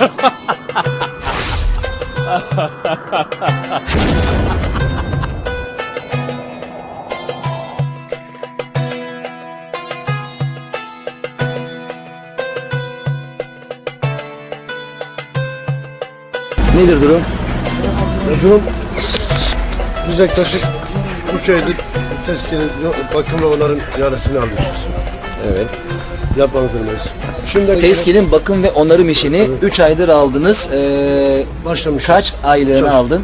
Nedir durum? Ya durum biz yaklaşık 3 aydır tezkere bakım onların yarısını almışız. Evet. Yapmadığımız. Şimdi Teskinin bakım ve onarım işini 3 aydır aldınız. Ee, başlamışız. kaç aylığını Çalış- aldın?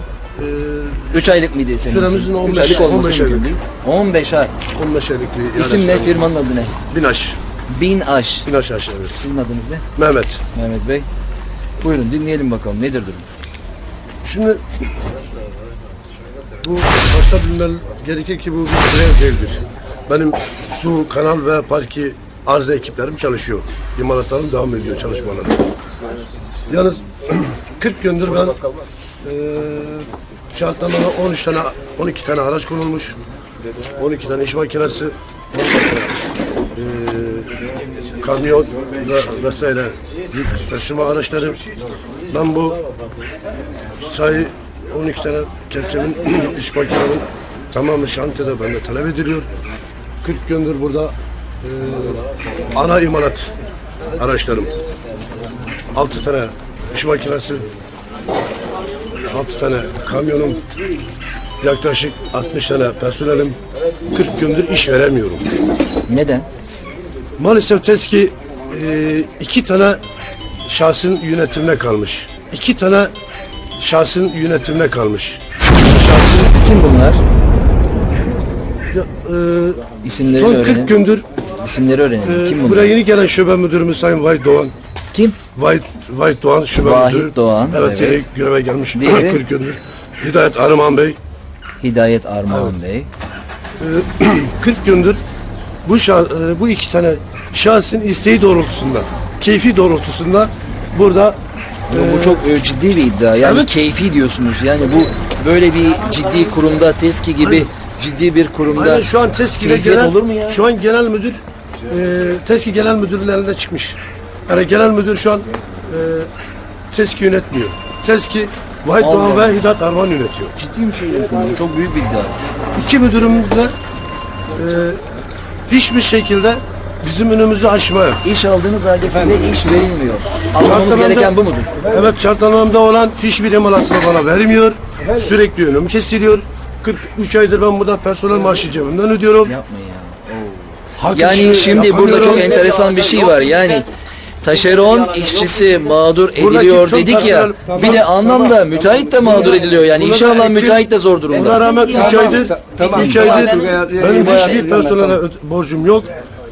Ee, 3 aylık mıydı senin? Süremizin için? 15 Üç aylık olması 15 mümkün aylık. değil. 15 ay. 15 aylık bir İsim ne? Firmanın adı ne? Binaş. Bin Aş. Binaş aşağı evet. Sizin adınız ne? Mehmet. Mehmet Bey. Buyurun dinleyelim bakalım nedir durum? Şimdi bu başta bilmel gerekir ki bu bir grev değildir. Benim su, kanal ve parki arıza ekiplerim çalışıyor. İmalatlarım devam ediyor çalışmaları. Yalnız 40 gündür ben eee şartnamana 13 tane 12 tane araç konulmuş. 12 tane iş makinesi eee, kamyon ve vesaire yük taşıma araçları. Ben bu sayı 12 tane kepçemin iş makinemin tamamı şantiyede bende talep ediliyor. 40 gündür burada eee, ana imalat araçlarım. 6 tane iş makinesi, 6 tane kamyonum, yaklaşık 60 tane personelim. 40 gündür iş veremiyorum. Neden? Maalesef TESKİ e, iki tane şahsın yönetimine kalmış. İki tane şahsın yönetimine kalmış. Şahsın Kim bunlar? ya, e, İsimleri son öğrenin. 40 gündür İsimleri öğrenelim. e, Kim bunlar? buraya yeni gelen şube müdürümüz Sayın Vahit Doğan. Kim? Vahit, Vahit Doğan şube Vahit müdürü. Doğan, Evet, evet. yeni göreve gelmiş. Diğeri? 40 gündür. Hidayet Arıman Bey. Hidayet Armağan Bey. 40 gündür bu şah- e, bu iki tane şahsın isteği doğrultusunda, keyfi doğrultusunda burada Bu, bu çok e, ciddi bir iddia. Yani Evet. keyfi diyorsunuz. Yani bu böyle bir ciddi kurumda, TESKİ gibi ciddi bir kurumda Aynen şu an TESKİ'de keyfiyet genel, olur mu ya? şu an genel müdür e, TESKİ genel müdürün elinde çıkmış. Yani genel müdür şu an e, TESKİ yönetmiyor. TESKİ Vahit Allah Doğan ve Hidat Arman yönetiyor. ciddi mi söylüyorsun? Bu çok büyük bir iddia. İki müdürümüz de e, hiçbir şekilde bizim önümüzü aşmaya. İş aldığınız halde size iş verilmiyor. Şartnamemde- gereken bu mudur? Evet şartnamamda olan hiçbir imalatını bana vermiyor. Sürekli önüm kesiliyor. 43 aydır ben burada personel maaşı cebimden ödüyorum. Yapma ya. Hak Yani şimdi burada çok yapamıyorum. enteresan bir şey var. Yani taşeron işçisi mağdur ediliyor dedik ya. personel- Bir de anlamda müteahhit de mağdur ediliyor. Yani alan ekip- müteahhit de zor Buna durumda. rağmen 3 aydır, 3 aydır benim hiçbir personele borcum yok.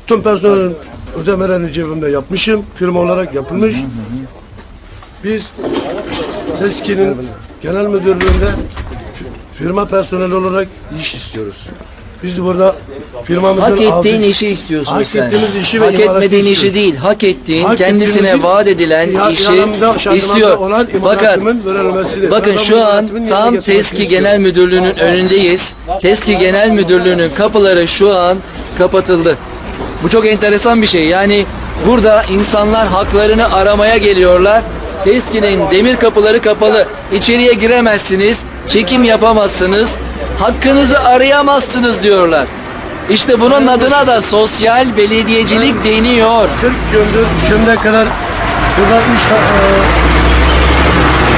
Tüm personelin ödemelerini cebimde yapmışım. Firma olarak yapılmış. Biz TESKİ'nin genel müdürlüğünde firma personeli olarak iş istiyoruz. Biz burada firmamızın Hak ettiğin altı- işi istiyorsun Hak sen. ettiğimiz işi Hak etmediğin işi istiyoruz. değil, hak ettiğin, Hak kendisine vaat edilen ya- işi istiyor. Fakat bakın şu an tam TESKİ. Genel Müdürlüğü'nün önündeyiz. TESKİ Genel Müdürlüğü'nün kapıları şu an kapatıldı. Bu çok enteresan bir şey. Yani burada insanlar haklarını aramaya geliyorlar. TESKİ'nin demir kapıları kapalı. İçeriye giremezsiniz, çekim yapamazsınız, hakkınızı arayamazsınız diyorlar. İşte bunun adına da sosyal belediyecilik deniyor. 40 gündür şimdiye kadar burada 3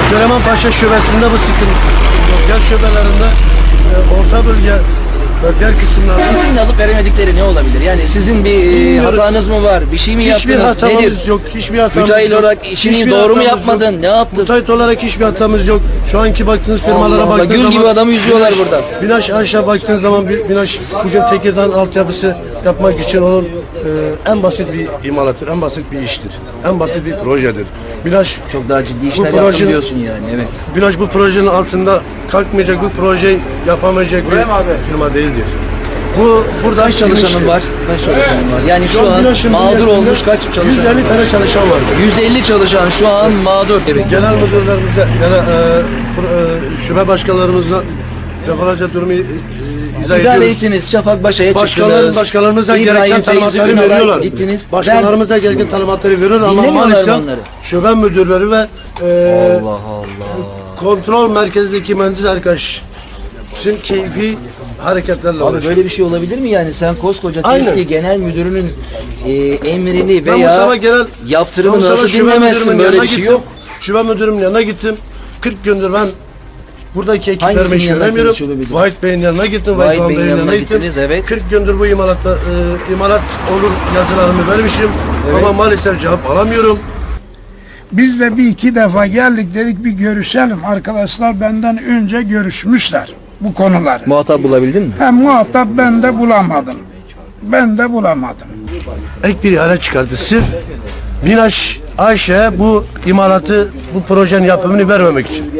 Süleyman Paşa şubesinde bu sıkıntı yok. Gel şubelerinde e, orta bölge bölge kısımlarda Sizin de alıp veremedikleri ne olabilir? Yani sizin bir e, Bilmiyoruz. hatanız mı var? Bir şey mi hiçbir yaptınız? hatamız Nedir? yok. Hiçbir hatamız Müteahhit yok. olarak işini Hiçbir doğru mu hatamız yapmadın? yok. Ne yaptın? Müteahhit olarak hiçbir hatamız yok. Şu anki baktığınız firmalara Allah Allah, baktığınız gül gibi adamı yüzüyorlar Binaş- burada. Binaş aşağı baktığınız zaman bir- Binaş bugün Tekirdağ altyapısı yapmak için onun e, en basit bir imalattır. En basit bir iştir. En basit bir projedir. Binaş Çok daha ciddi işler Bu yaptım projenin- diyorsun yani evet. Binaş bu projenin altında kalkmayacak, bu projeyi yapamayacak bir firma değildir. Bu burada Kaç çalışanın var? Kaç çalışanın var? Yani şu an Binaş'ın mağdur bünyesinde olmuş kaç çalışan? 150 tane çalışan var. 150 çalışan şu an mağdur. Evet. Genel müdürlerimizle, genel, e, fır- e, şube başkanlarımızla defalarca durumu izah İdare ediyoruz. ettiniz. Şafak Başa'ya Başkalar, çıktınız. başkalarımıza gereken talimatları veriyorlar. Gittiniz. Başkalarımıza gereken talimatları veriyorlar ama maalesef şube müdürleri ve e, Ben- Allah Allah. kontrol merkezindeki mühendis arkadaş Şimdi keyfi hareketlerle Abi böyle bir şey olabilir mi yani? Sen koskoca. TESKİ Genel Müdürü'nün e, emrini Ben veya genel yaptırımı ben nasıl dinlemezsin? Böyle bir şey yok. Şube müdürümün yanına gittim. 40 gündür ben buradaki ekiplerime Hangisinin iş yanına gittiniz müdürü? Vahit Bey'in yanına gittim. Vahit Van Bey'in yanına gittiniz, evet. 40 gündür bu imalatta, e, imalat olur yazılarımı vermişim. Ama maalesef cevap alamıyorum. Biz de bir iki defa geldik dedik bir görüşelim. Arkadaşlar benden önce görüşmüşler bu konuları. Muhatap bulabildin mi? Hem muhatap ben de bulamadım. Ben de bulamadım. Ek bir ihale çıkardı. Sırf Binaş Ayşe bu imalatı, bu projenin yapımını vermemek için.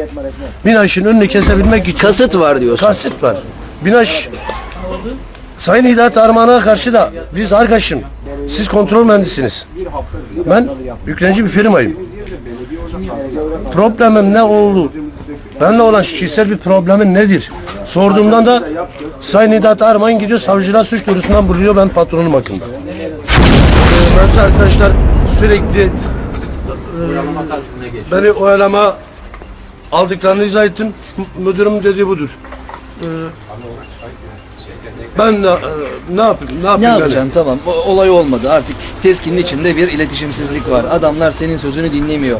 Binaş'ın önünü kesebilmek için. Kasıt var diyorsun. Kasıt var. Binaş Sayın Hidayet Armağan'a karşı da biz arkadaşım siz kontrol mühendisiniz. Ben yüklenici bir firmayım. Problemim ne oldu? Benimle olan kişisel bir problemin nedir? Sorduğumdan da Sayın Hidayet Armağan gidiyor savcılığa suç duyurusundan buluyor ben patronum hakkında. Ee, arkadaşlar sürekli e, beni oyalama aldıklarını izah ettim. Müdürüm dediği budur. Ee, ben ne, e, ne yapayım? Ne yapayım Ne yani? yapacaksın tamam o, olay olmadı artık teskinin içinde bir iletişimsizlik var adamlar senin sözünü dinlemiyor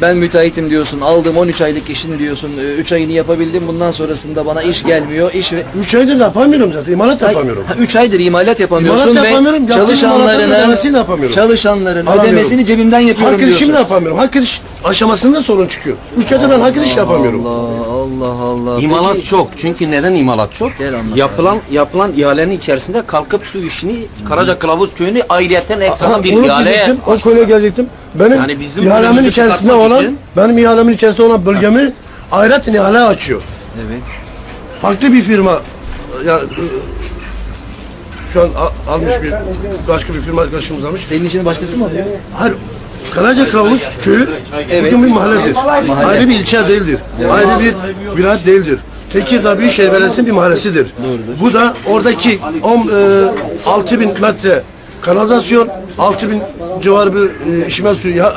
ben müteahhitim diyorsun aldım 13 aylık işin diyorsun 3 ayını yapabildim bundan sonrasında bana iş gelmiyor iş ve Üç aydır da yapamıyorum zaten. İmalat yapamıyorum. 3 aydır imalat yapamıyorsun İmalat ve yapamıyorum, yaptığım imalatların çalışanlarının ödemesini de yapamıyorum. çalışanların Alamıyorum. ödemesini cebimden yapıyorum Hak edişimi diyorsun. de yapamıyorum. Hak ediş aşamasında sorun çıkıyor. Üç aydır ben hak ediş yapamıyorum. Allah Allah Allah. İmalat Peki- çok. Çünkü neden imalat çok? Gel anlat yapılan yapılan ihalenin içerisinde kalkıp su işini Karaca Kılavuz Köyü'nü ayrıyeten ekstradan bir onu ihaleye diyecektim, o konuya gelecektim. Benim Yani bizim ihalemin içerisinde olan, için- benim ihalemin içerisinde olan bölgemi ayrıca ihale açıyor. Evet. Farklı bir firma, ya, şu an a- almış bir başka bir firma arkadaşımız almış. Senin işini başkası mı alıyor? Hayır, Karaca Kılavuz köyü Evet. bugün bir mahalledir. Mahalle. Ayrı bir ilçe değildir. Ayrı bir vilayet değildir. Tekirdağ Büyükşehir Belediyesi'nin bir mahallesidir. Bu da oradaki 10, e, 6000 metre kanalizasyon, 6000 civarı bir e, içme suyu ya,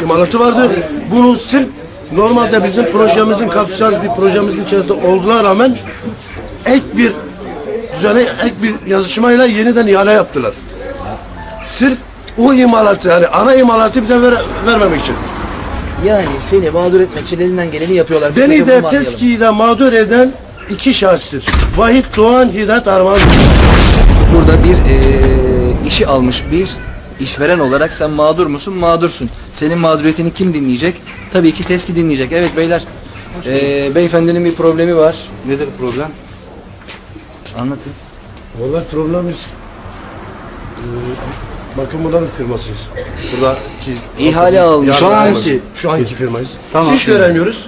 e, imalatı vardı. Bunu sırf normalde bizim projemizin kapsal bir projemizin içerisinde olduğuna rağmen ek bir düzene ek bir yazışmayla yeniden ihale yaptılar. Sırf o imalatı yani ana imalatı bize ver, vermemek için. Yani seni mağdur etmek için elinden geleni yapıyorlar. Beni Kısaca de. TESKİ'de mağdur eden iki şahıstır. Vahit Doğan Hidayet Armağan. Burada bir eee, işi almış bir işveren olarak sen mağdur musun? Mağdursun. Senin mağduriyetini kim dinleyecek? Tabii ki TESKİ dinleyecek. Evet beyler. Eee, beyefendinin bir problemi var. nedir problem? Anlatın. Vallahi problemimiz e, bakın bunların firmasıyız. Buradaki İhale almış. Şu anki, şu anki firmayız. Tamam. İş veremiyoruz.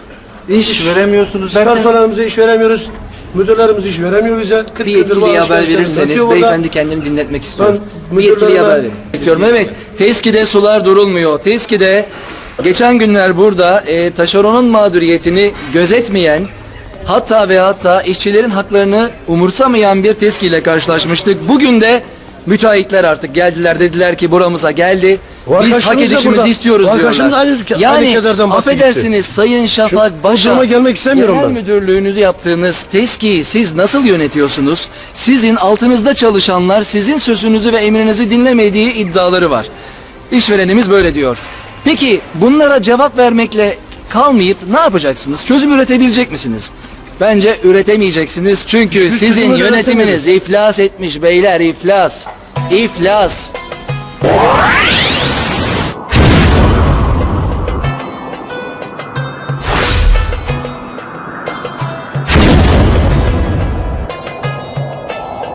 İş veremiyorsunuz. Personelimize iş veremiyoruz. Müdürlerimiz iş veremiyor bize. 40 Bir gündür haber verirseniz burada. beyefendi kendini dinletmek istiyor. Ben Bir yetkiliye haber verin. Bekliyorum. Evet. Teskide sular durulmuyor. Teskide geçen günler burada e, taşeronun mağduriyetini gözetmeyen hatta ve hatta işçilerin haklarını umursamayan bir TESKİ ile karşılaşmıştık. Bugün de müteahhitler artık geldiler dediler ki buramıza geldi. Biz hak edişimizi burada. istiyoruz diyorlar. aynı- aynı yani battı affedersiniz Sayın Şafak Şu- Başa gelmek istemiyorum Genel ben. müdürlüğünüzü yaptığınız TESKİ'yi siz nasıl yönetiyorsunuz? Sizin altınızda çalışanlar sizin sözünüzü ve emrinizi dinlemediği iddiaları var. İşverenimiz böyle diyor. Peki bunlara cevap vermekle kalmayıp ne yapacaksınız? Çözüm üretebilecek misiniz? Bence üretemeyeceksiniz çünkü Hiçbir sizin yönetiminiz iflas etmiş beyler iflas. İflas.